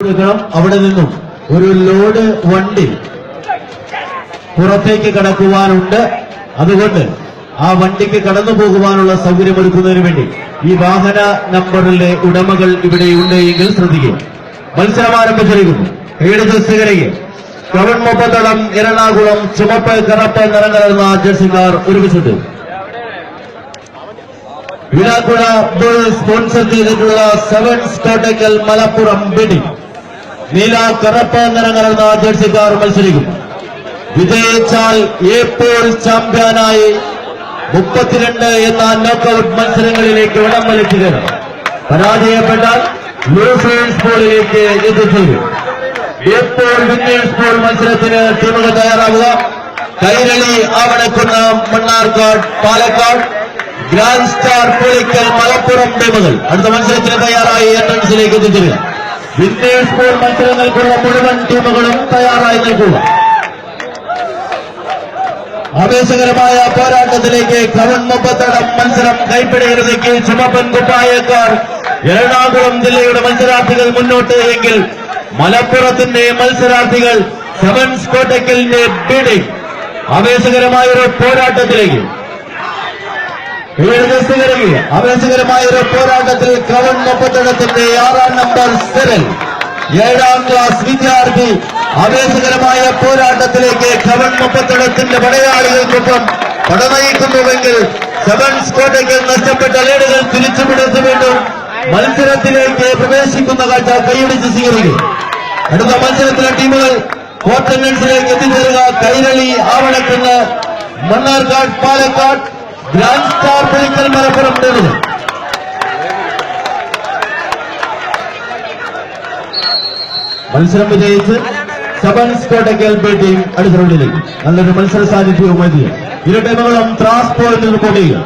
കൊടുക്കണം. അവിടെ നിന്നും ഒരു ലോഡ് വണ്ടി പുറത്തേക്ക് കടക്കുവാനുണ്ട്. അതുകൊണ്ട് ആ വണ്ടിക്ക് കടന്നു പോകുവാനുള്ള സൗകര്യമൊരുക്കുന്നതിന് വേണ്ടി ഈ വാഹന നമ്പറിലെ ഉടമകൾ ഇവിടെയുണ്ട് എങ്കിൽ ശ്രദ്ധിക്കുക. മത്സരം ആരംഭിച്ചിരിക്കുന്നു ഏഴ് ദിവസത്തിനിടയ്ക്ക് കവൺ മുപ്പത്തടം എറണാകുളം ചുമപ്പ് കറുപ്പ് നിറം കലർന്ന ജേഴ്സിക്കാർ വിലാക്കുഴ വിഴാക്കുഴ ബുൾ സ്പോൺസർ ചെയ്തിട്ടുള്ള സെവൻസ് കോട്ടയ്ക്കൽ മലപ്പുറം ബിഡി നീല കറുപ്പ് നിറം കലർന്ന ജേഴ്സിക്കാർ മത്സരിക്കും. വിജയിച്ചാൽ എപ്പോൾ ചാമ്പ്യനായി മുപ്പത്തിരണ്ട് എന്ന നോക്കൌട്ട് മത്സരങ്ങളിലേക്ക് ഇടം വലിക്കുകയാണ്. പരാജയപ്പെട്ടാൽ ലൂസേഴ്സ് പോളിലേക്ക് എത്തിച്ചേരും എപ്പോൾ വിന്നേഴ്സ് പോൾ മത്സരത്തിന് ടീമുകൾ തയ്യാറാവുക കൈരളി ആവണക്കുന്ന മണ്ണാർക്കാട് പാലക്കാട്. ഗ്രാൻഡ് സ്റ്റാർ പൊളിക്കൽ മലപ്പുറം ടീമുകൾ അടുത്ത മത്സരത്തിന് തയ്യാറായി എൻട്രൻസിലേക്ക് എത്തിച്ചേരുക. വിന്നേഴ്സ് സ്കൂൾ മത്സരങ്ങൾക്കുള്ള മുഴുവൻ ടീമുകളും തയ്യാറായി നിൽക്കുക ആവേശകരമായ പോരാട്ടത്തിലേക്ക് കവൺമുപ്പത്തടം മത്സരം കൈപ്പിടിയിലേക്ക് ചുമപ്പൻ കുപ്പായക്കാർ എറണാകുളം ജില്ലയുടെ മത്സരാർത്ഥികൾ മുന്നോട്ട് എങ്കിൽ മലപ്പുറത്തിന്റെ മത്സരാർത്ഥികൾ സെവൻസ് കോട്ടക്കലിന്റെ ബീഡിംഗ്. ആവേശകരമായ ഒരു പോരാട്ടത്തിലേക്ക് ദിവസത്തിനിറങ്ങി ആവേശകരമായ ഒരു പോരാട്ടത്തിൽ കവൺ മുപ്പത്തടത്തിന്റെ ആറാം നമ്പർ സെവൻ ഏഴാം ക്ലാസ് വിദ്യാർത്ഥി ആവേശകരമായ പോരാട്ടത്തിലേക്ക് കവൺ മുപ്പത്തടത്തിന്റെ പടയാളികൾക്കൊപ്പം പടനയിക്കുന്നുവെങ്കിൽ സെവൻസ് കോട്ടയ്ക്ക് നഷ്ടപ്പെട്ട ലീഡുകൾ തിരിച്ചുപിടിച്ച് വീണ്ടും. മത്സരത്തിലേക്ക് പ്രവേശിക്കുന്ന കാഴ്ച കൈയടിച്ച് സ്വീകരിക്കും. അടുത്ത മത്സരത്തിലെ ടീമുകൾ ക്വാർട്ടറിലേക്ക് എത്തിച്ചേരുക. കൈരളി ആവണക്കുന്ന് മണ്ണാർക്കാട് പാലക്കാട് ഗ്രാൻഡ് സ്റ്റാർ പുളിക്കൽ മലപ്പുറം ടീമുകൾ മത്സരം വിജയിച്ച് സെവൻസ് കോട്ടയ്ക്കൽ ടീം അടുത്ത റൗണ്ടിലേക്ക് നല്ലൊരു മത്സര സാന്നിധ്യവും മതി ഇരു ടീമുകളും ത്രാസ് പോയിന്റിൽ ചെയ്യുക